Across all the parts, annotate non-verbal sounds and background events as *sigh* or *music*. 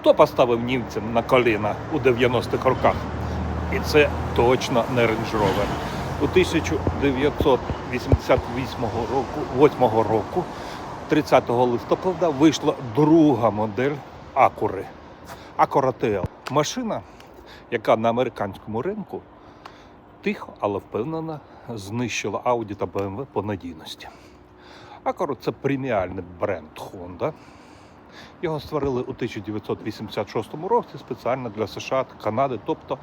Хто поставив німцям на коліна у 90-х роках? І це точно не Range. У 1988 року, 8 року, 30 листопада, вийшла друга модель Акури. Acura TL. Машина, яка на американському ринку тихо, але впевнено знищила Audi та BMW по надійності. Acura – це преміальний бренд Honda. Його створили у 1986 році спеціально для США та Канади. Тобто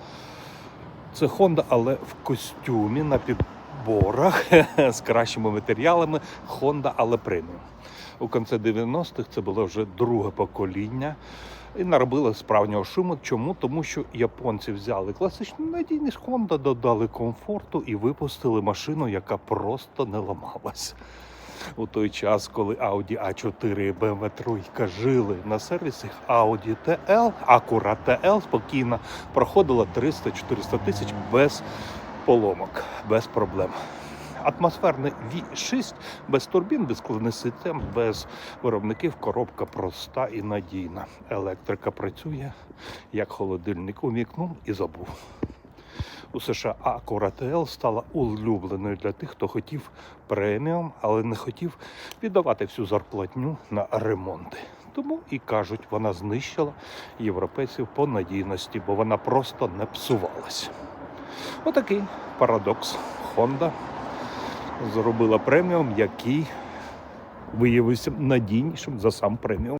це Honda, але в костюмі на підборах *laughs* з кращими матеріалами Honda, але преміум. У кінці 90-х це було вже друге покоління і наробили справжнього шуму. Чому? Тому що японці взяли класичну надійність Honda, додали комфорту і випустили машину, яка просто не ламалась. У той час, коли Audi A4 і BMW 3 жили на сервісах, Audi TL, Acura TL спокійно проходила 300-400 тисяч без поломок, без проблем. Атмосферний V6 без турбін, без систем, без виробників, коробка проста і надійна. Електрика працює, як холодильник умікнув і забув. У США Acura TL стала улюбленою для тих, хто хотів преміум, але не хотів віддавати всю зарплатню на ремонти. Тому і кажуть, вона знищила європейців по надійності, бо вона просто не псувалась. Отакий парадокс. Honda зробила преміум, який виявився надійнішим за сам преміум.